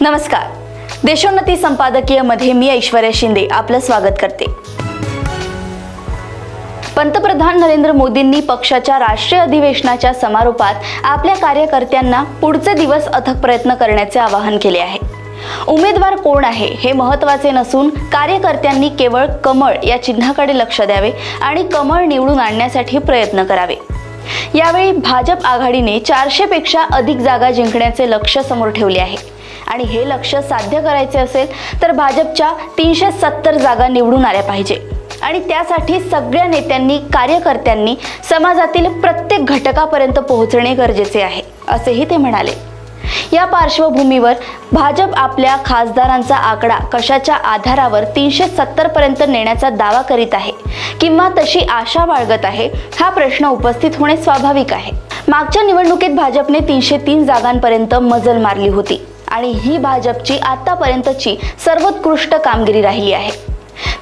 नमस्कार. देशोन्नती संपादकीयमध्ये मी ऐश्वर्या शिंदे आपलं स्वागत करते. पंतप्रधान नरेंद्र मोदींनी पक्षाच्या राष्ट्रीय अधिवेशनाच्या समारोपात आपल्या कार्यकर्त्यांना पुढचे दिवस अथक प्रयत्न करण्याचे आवाहन केले आहे. उमेदवार कोण आहे हे महत्त्वाचे नसून कार्यकर्त्यांनी केवळ कमळ या चिन्हाकडे लक्ष द्यावे आणि कमळ निवडून आणण्यासाठी प्रयत्न करावे. यावेळी भाजप आघाडीने चारशे पेक्षा अधिक जागा जिंकण्याचे लक्ष समोर ठेवले आहे. आणि हे लक्ष साध्य करायचे असेल तर भाजपच्या तीनशे सत्तर जागा निवडून आल्या पाहिजे. आणि त्यासाठी सगळ्या नेत्यांनी कार्यकर्त्यांनी समाजातील प्रत्येक घटकापर्यंत पोहोचणे गरजेचे आहे असेही ते म्हणाले. या पार्श्वभूमीवर भाजप आपल्या खासदारांचा आकडा कशाच्या आधारावर तीनशे सत्तर पर्यंत नेण्याचा दावा करीत आहे किंवा तशी आशा बाळगत आहे हा प्रश्न उपस्थित होणे स्वाभाविक आहे. मागच्या निवडणुकीत भाजपने तीनशे तीन जागांपर्यंत मजल मारली होती. आणि ही भाजपची आतापर्यंतची सर्वोत्कृष्ट कामगिरी राहिली आहे.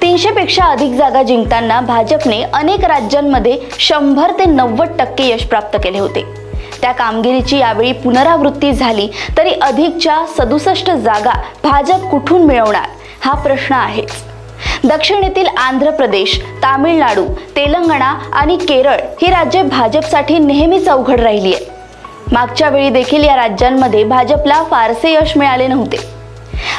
तीनशेपेक्षा अधिक जागा जिंकताना भाजपने अनेक राज्यांमध्ये शंभर ते नव्वद टक्के यश प्राप्त केले होते. त्या कामगिरीची यावेळी पुनरावृत्ती झाली तरी अधिकच्या सदुसष्ट जागा भाजप कुठून मिळवणार हा प्रश्न आहेच. दक्षिणेतील आंध्र प्रदेश तामिळनाडू तेलंगणा आणि केरळ ही राज्ये भाजपसाठी नेहमीच अवघड राहिली आहे मागच्या वेळी देखील या राज्यांमध्ये भाजपला फारसे यश मिळाले नव्हते.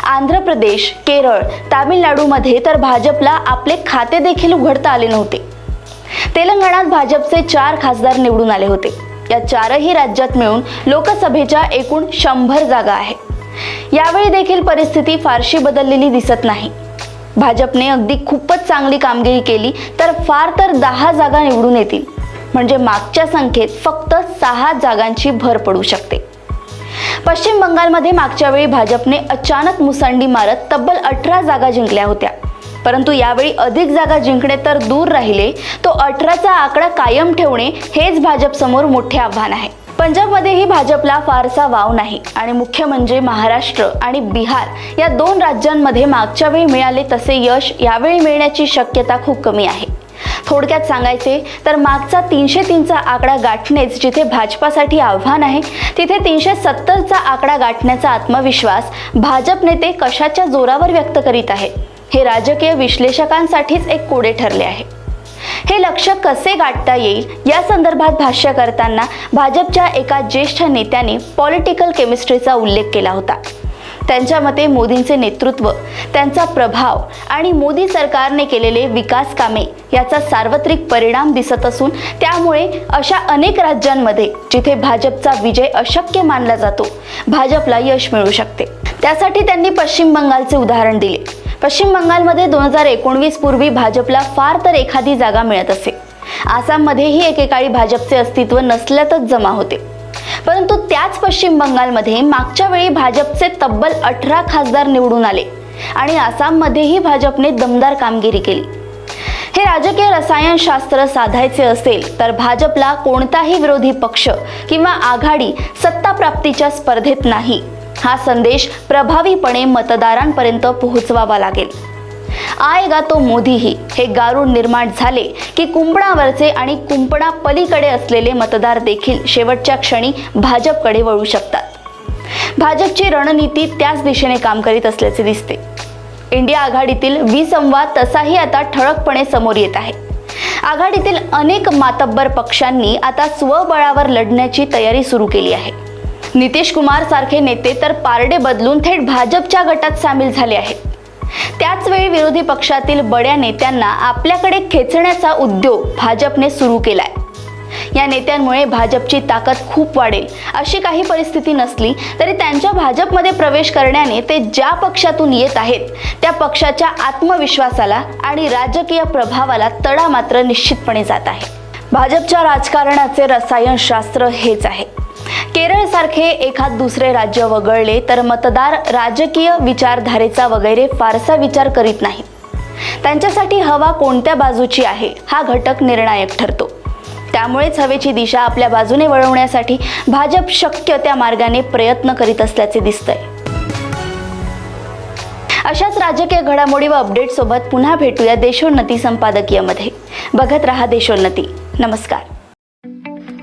आंध्र प्रदेश केरळ तामिळनाडूमध्ये तर भाजपला आपले खाते देखील उघडता आले नव्हते. तेलंगणात भाजपचे चार खासदार निवडून आले होते. या चारही राज्यात मिळून लोकसभेच्या एकूण शंभर जागा आहे यावेळी देखील परिस्थिती फारशी बदललेली दिसत नाही. भाजपने अगदी खूपच चांगली कामगिरी केली तर फार तर दहा जागा निवडून येतील. म्हणजे मागच्या संख्येत फक्त सहा जागांची भर पडू शकते. पश्चिम बंगालमध्ये मागच्या वेळी भाजपने अचानक मुसंडी मारत तब्बल अठरा जागा जिंकल्या होत्या. परंतु यावेळी अधिक जागा जिंकणे तर दूर राहिले तो अठराचा आकडा कायम ठेवणे हेच भाजपसमोर मोठे आव्हान आहे. पंजाबमध्येही भाजपला फारसा वाव नाही आणि मुख्य म्हणजे महाराष्ट्र आणि बिहार या दोन राज्यांमध्ये मागच्या वेळी मिळाले तसे यश यावेळी मिळण्याची शक्यता खूप कमी आहे. थोडक्यात सांगायचे तर मागचा तीनशे तीनचा आकडा गाठणेच जिथे भाजपासाठी आव्हान आहे तिथे तीनशे सत्तरचा आकडा गाठण्याचा आत्मविश्वास भाजप नेते कशाच्या जोरावर व्यक्त करीत आहे हे राजकीय विश्लेषकांसाठीच एक कोडे ठरले आहे. हे लक्ष कसे गाठता येईल या संदर्भात भाष्य करताना भाजपच्या एका ज्येष्ठ नेत्याने पॉलिटिकल केमिस्ट्रीचा उल्लेख केला होता. त्यांच्या मते मोदींचे नेतृत्व त्यांचा प्रभाव आणि मोदी सरकारने केलेले विकास कामे याचा सार्वत्रिक परिणाम दिसत असून त्यामुळे अशा अनेक राज्यांमध्ये जिथे भाजपचा विजय अशक्य मानला जातो भाजपला यश मिळू शकते. त्यासाठी त्यांनी पश्चिम बंगालचे उदाहरण दिले. पश्चिम बंगालमध्ये दोन हजार एकोणवीस पूर्वी भाजपला फार तर एखादी जागा मिळत असे. आसाममध्येही एकेकाळी भाजपचे अस्तित्व नसल्यातच जमा होते. परंतु त्याच पश्चिम बंगालमध्ये मागच्या वेळी भाजपचे तब्बल अठरा खासदार निवडून आले आणि आसाममध्येही भाजपने दमदार कामगिरी केली. हे राजकीय रसायनशास्त्र साधायचे असेल तर भाजपला कोणताही विरोधी पक्ष किंवा आघाडी सत्ताप्राप्तीच्या स्पर्धेत नाही. हा संदेश प्रभावीपणे मतदारांपर्यंत पोहोचवावा लागेल. आएगा तो मोदीही हे. गारुड निर्माण झाले की कुंपणावरचे आणि कुंपणा पलीकडे असलेले मतदार देखील शेवटच्या क्षणी भाजपकडे वळू शकतात. भाजपची रणनीती त्याच दिशेने काम करीत असल्याचे दिसते. इंडिया आघाडीतील विसंवाद तसाही आता ठळकपणे समोर येत आहे. आघाडीतील अनेक मातब्बर पक्षांनी आता स्वबळावर लढण्याची तयारी सुरू केली आहे. नितीश कुमार सारखे नेते तर पारडे बदलून थेट भाजपच्या गटात सामील झाले आहेत. त्याचवेळी विरोधी पक्षातील बड्या नेत्यांना आपल्याकडे खेचण्याचा उद्योग भाजपने सुरू केलाय. या नेत्यांमुळे भाजपची ताकद खूप वाढेल अशी काही परिस्थिती नसली तरी त्यांच्या भाजपमध्ये प्रवेश करण्याने ते ज्या पक्षातून येत आहेत त्या पक्षाच्या आत्मविश्वासाला आणि राजकीय प्रभावाला तडा मात्र निश्चितपणे जात आहे. भाजपच्या राजकारणाचे रसायनशास्त्र हेच आहे. केरळ सारखे एखाद दुसरे राज्य वगळले तर मतदार राजकीय विचारधारेचा वगैरे फारसा विचार करीत नाहीत त्यांच्यासाठी हवा कोणत्या बाजूची आहे हा घटक निर्णायक ठरतो. त्यामुळेच हवेची दिशा आपल्या बाजूने वळवण्यासाठी भाजप शक्य त्या मार्गाने प्रयत्न करीत असल्याचे दिसतंय. अशाच राजकीय घडामोडी व अपडेट सोबत पुन्हा भेटूया देशोन्नती संपादकीयमध्ये. बघत रहा देशोन्नती. नमस्कार.